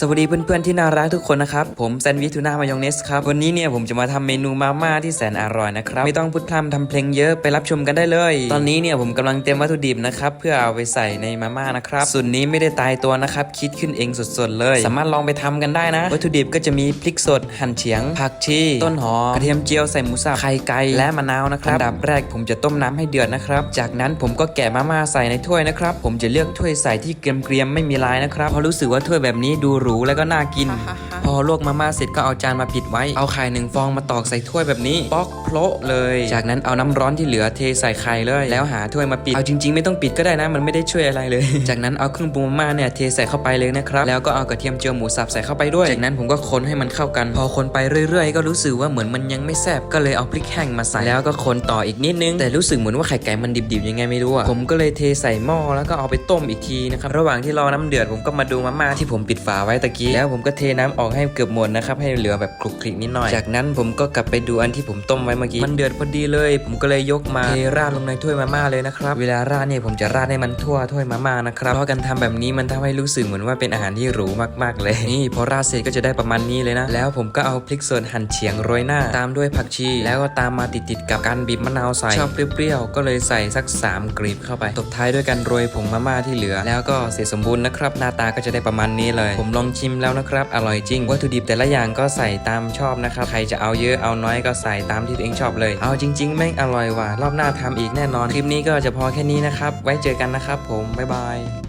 สวัสดีเพื่อนๆที่น่ารักทุกคนนะครับ ผมแซนวิชทูน่ามายองเนสครับ วันนี้เนี่ยผมจะมาทำเมนูมาม่าที่แสนอร่อยนะครับ ไม่ต้องพูดพร่ำทำเพลงเยอะไปรับชมกันได้เลย ตอนนี้เนี่ยผมกำลังเตรียมวัตถุดิบนะครับ เพื่อเอาไปใส่ในมาม่านะครับส่วนนี้ไม่ได้ตายตัวนะครับ คิดขึ้นเองสดๆเลย สามารถลองไปทำกันได้นะ วัตถุดิบก็จะมีพริกสดหั่นเฉียง ผักชีต้นหอมกระเทียมเจียวใส่หมูสับไข่ไก่และมะนาวนะครับอันดับแรกผมจะต้มน้ำให้เดือดนะครับ จากนั้นผมก็แกะมาม่าใส่ในถ้วยนะครับผมจะเลือกถ้วยใส่ที่เกรียมๆไม่มีลายนะครับเพราะรู้สึกว่าถ้วยแบบนี้ดูหรูและก็น่ากิน พอลวกมาม่าเสร็จก็เอาจานมาปิดไว้ เอาไข่หนึ่งฟองมาตอกใส่ถ้วยแบบนี้ ป๊อกโพะเลย จากนั้นเอาน้ำร้อนที่เหลือเทใส่ไข่เลย แล้วหาถ้วยมาปิด เอาจริงๆ ไม่ต้องปิดก็ได้นะ มันไม่ได้ช่วยอะไรเลย จากนั้นเอาเครื่องปรุงมาม่าเนี่ยเทใส่เข้าไปเลยนะครับ แล้วก็เอากระเทียมเจียวหมูสับใส่เข้าไปด้วย จากนั้นผมก็คนให้มันเข้ากัน พอคนไปเรื่อย ๆ ก็รู้สึกว่าเหมือนมันยังไม่แซ่บ ก็เลยเอาพริกแห้งมาใส่ แล้วก็คนต่ออีกนิดนึง แต่รู้สึกเหมือนว่าไข่ไก่มันดิบๆยังไงไม่รู้อะผมก็เลยเทใส่หม้อแล้วก็เอาไปต้มอีกทีนะครับ ระหว่างที่รอน้ำเดือดผมก็มาดูมาม่าที่ผมปิดฝาไว้ตะกี้แล้วผมก็เทน้ำออกให้เกือบหมดนะครับให้เหลือแบบคลุกคลิกนิดหน่อยจากนั้นผมก็กลับไปดูอันที่ผมต้มไว้เมื่อกี้มันเดือดพอดีเลย ผมก็เลยยกมาเทราดลงในถ้วยมาม่าเลยนะครับเวลาราดเนี่ยผมจะราดให้มันทั่วถ้วยมาม่านะครับเพราะการทำแบบนี้มันทำให้รู้สึกเหมือนว่าเป็นอาหารที่หรูมากๆเลยนี่พอราดเสร็จก็จะได้ประมาณนี้เลยนะ แล้วผมก็เอาพริกสดหั่นเฉียงโรยหน้า ตามด้วยผักชี แล้วก็ตามมาติดๆกับการบีบมะนาวใส่ชอบเปรี้ยวๆก็เลยใส่สัก 3กรีบเข้าไปตบท้ายด้วยการโรยผงมาม่าที่เหลือ แล้วก็เสร็จสมบูรณ์นะครับหน้าตาก็จะได้ประมาณนี้เลย ผมลองชิมแล้วนะครับ อร่อยจริง วัตถุดิบแต่ละอย่างก็ใส่ตามชอบนะครับ ใครจะเอาเยอะเอาน้อยก็ใส่ตามที่ตัวเองชอบเลย เอาจริง ๆ แม่งอร่อยว่ะ รอบหน้าทำอีกแน่นอน คลิปนี้ก็จะพอแค่นี้นะครับ ไว้เจอกันนะครับผม บ๊ายบาย